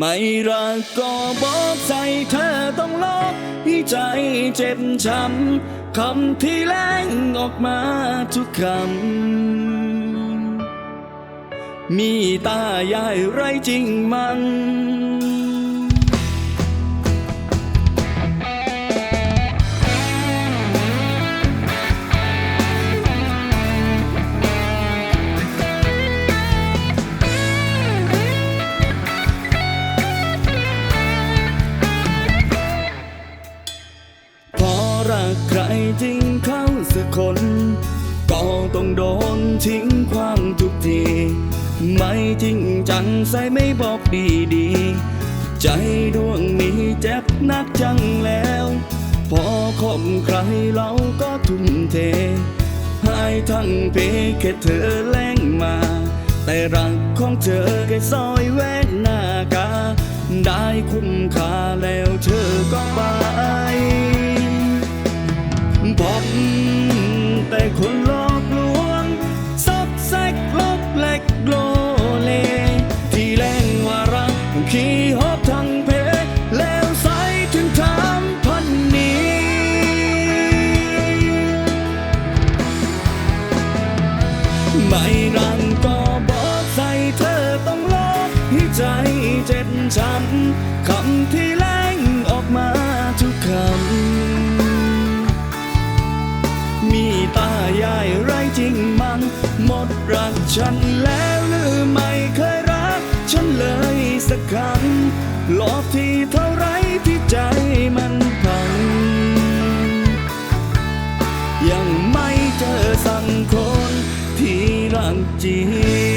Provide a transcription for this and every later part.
ไม่รักก็บอกใจเธอต้องลบให้ใจเจ็บช้ำคำที่แรงออกมาทุกคำ มีตายายไรจริงมัน พอรักใครจริงเข้าสักคน ก็ต้องโดนทิ้งความทุกที ไม่จริงจังใส่ไม่บอกดีดีๆใจดวงนี้เจ็บนักจังแล้ว พอคบใครเราก็ทุ่มเทให้ทั้งเพแค่เธอแล้งมา แต่รักของเธอแค่ซอยแว่นหน้ากา ได้คุ้มค่าแล้วเธอก็ไป ใจเจ็บช้ำคำที่แรงออกมาทุกคำ มีตายายไรจริงมันหมดรักฉันแล้วหรือไม่เคยรัก ฉันเลยสักครั้งหลอกที่เท่าไรที่ใจมันพัง ยังไม่เจอสักคนที่รักจริง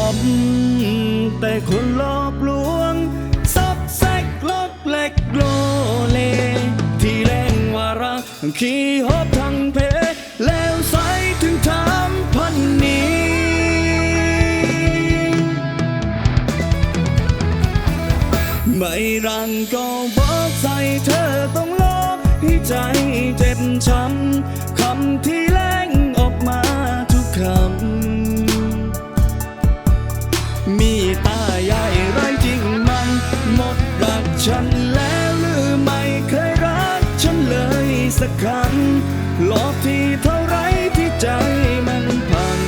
ผมแต่คนหลอกลวงซอกแซกลบเล็กโลเล ที่แรงว่ารักขี้หอบทั้งเพแล้วใสถึงทำพันนี้ไม่รังก็บอกใจเธอต้องลบให้ใจเจ็บช้ำคำที่ ฉันแล้วหรือไม่เคยรักฉันเลยสักครั้งหลอกที่เท่าไรที่ใจมันพัง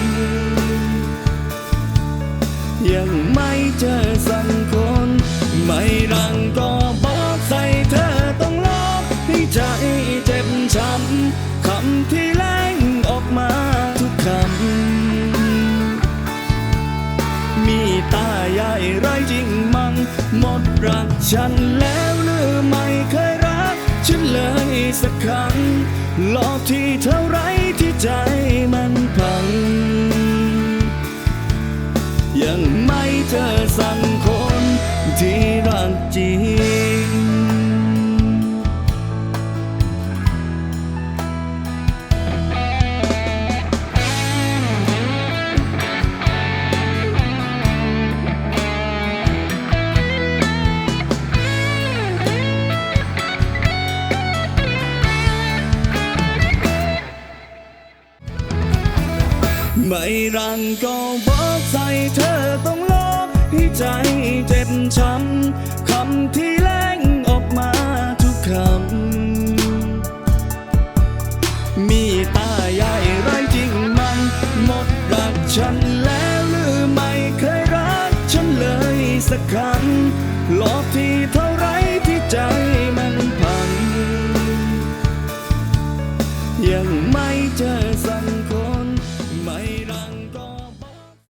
ยังไม่เจอสักคน ไม่รังก็บอกใส่เธอต้องลบให้ใจ ฉันแล้วหรือไม่เคยรัก ฉันเลยสักครั้งหลอกที่เธอ ไม่รังก็บอกใจเธอต้องลบให้ใจเจ็บช้ำ